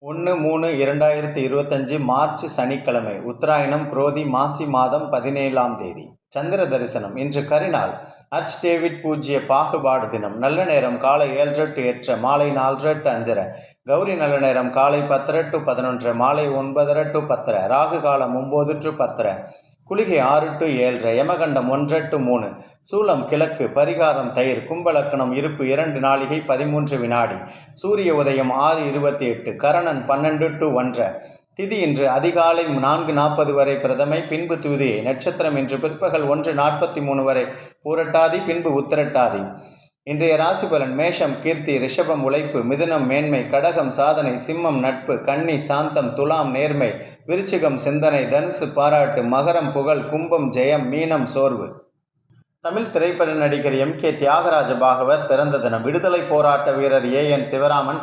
ஒன்று மூணு இரண்டாயிரத்தி இருபத்தஞ்சு மார்ச் சனிக்கிழமை உத்தராயணம் குரோதி மாசி மாதம் பதினேழாம் தேதி. சந்திர தரிசனம். இன்று கரிநாள். அர்ச் டேவிட் பூஜ்ய பாகுபாடு தினம். நல்ல நேரம் காலை ஏழரை டு மாலை நாலரை டு அஞ்சரை கௌரி நல்ல நேரம் காலை பத்தரை டு பதினொன்று மாலை ஒன்பதரை டு பத்தரை. ராகு காலம் ஒம்பது டு பத்தரை. குளிகை ஆறு டு ஏழரை யமகண்டம் ஒன்றரை டு மூணு சூலம் கிழக்கு பரிகாரம் தயிர் கும்பலக்கணம் இருப்பு இரண்டு நாளிகை பதிமூன்று வினாடி சூரிய உதயம் ஆறு இருபத்தி எட்டு கரணன் பன்னெண்டு டு ஒன்றரை திதி இன்று அதிகாலை நான்கு நாற்பது வரை பிரதமை பின்பு துதி நட்சத்திரம் இன்று பிற்பகல் ஒன்று நாற்பத்தி மூணு வரை பூரட்டாதி பின்பு உத்திரட்டாதி. இன்றைய ராசி பலன் மேஷம் கீர்த்தி ரிஷபம் உழைப்பு மிதுனம் மேன்மை கடகம் சாதனை சிம்மம் நட்பு கன்னி சாந்தம் துலாம் நேர்மை விருச்சிகம் சிந்தனை தனுசு பாராட்டு மகரம் புகழ் கும்பம் ஜெயம் மீனம் சோர்வு. தமிழ் திரைப்பட நடிகர் எம் கே தியாகராஜ பாகவத் பிறந்த தினம் விடுதலை போராட்ட வீரர் ஏ என் சிவராமன்